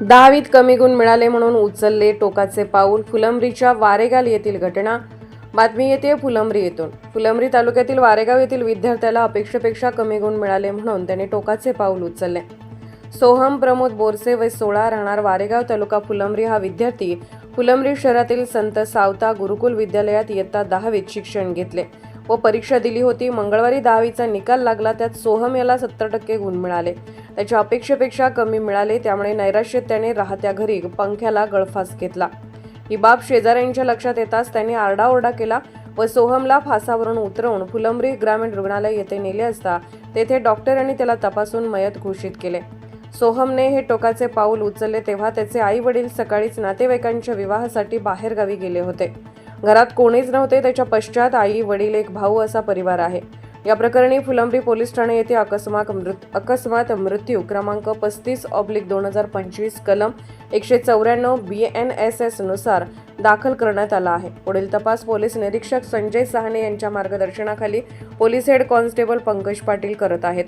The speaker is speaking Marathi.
दहावीत कमी गुण मिळाले म्हणून उचलले टोकाचे पाऊल. फुलंब्रीच्या वारेगाल येथील घटना. बातमी येते फुलंब्री येथून. फुलंब्री तालुक्यातील वारेगाव येथील विद्यार्थ्याला अपेक्षेपेक्षा कमी गुण मिळाले म्हणून त्याने टोकाचे पाऊल उचलले. सोहम प्रमोद बोरसे व सोळा राहणार वारेगाव तालुका फुलंब्री हा विद्यार्थी फुलंब्री शहरातील संत सावता गुरुकुल विद्यालयात इयत्ता दहावीत शिक्षण घेतले व परीक्षा दिली होती. मंगळवारी दहावीचा निकाल लागला. त्यात सोहम याला सत्तर टक्के गुण मिळाले. त्याच्या अपेक्षेपेक्षा कमी मिळाले त्यामुळे नैराश्यत त्याने राहत्या घरी पंख्याला गळफास घेतला. ही बाब शेजाऱ्यांच्या लक्षात येताच त्यांनी आरडाओरडा केला व सोहमला फासावरून उतरवून फुलंब्री ग्रामीण रुग्णालय येथे नेले असता तेथे डॉक्टरांनी त्याला तपासून मयत घोषित केले. सोहमने हे टोकाचे पाऊल उचलले तेव्हा त्याचे आई वडील सकाळीच नातेवाईकांच्या विवाहासाठी बाहेरगावी गेले होते. घरात कोणीच नव्हते त्याच्या पश्चात आई वडील एक भाऊ असा परिवार आहे. या प्रकरणी फुलंब्री पोलीस ठाणे येथे अकस्मात मृत अकस्मात मृत्यू क्रमांक पस्तीस ऑब्लिक दोन हजार पंचवीस कलम एकशे चौऱ्याण्णव बी एन एस एसनुसार दाखल करण्यात आला आहे. पुढील तपास पोलीस निरीक्षक संजय सहाणे यांच्या मार्गदर्शनाखाली police head constable Pankaj Patil करत आहेत.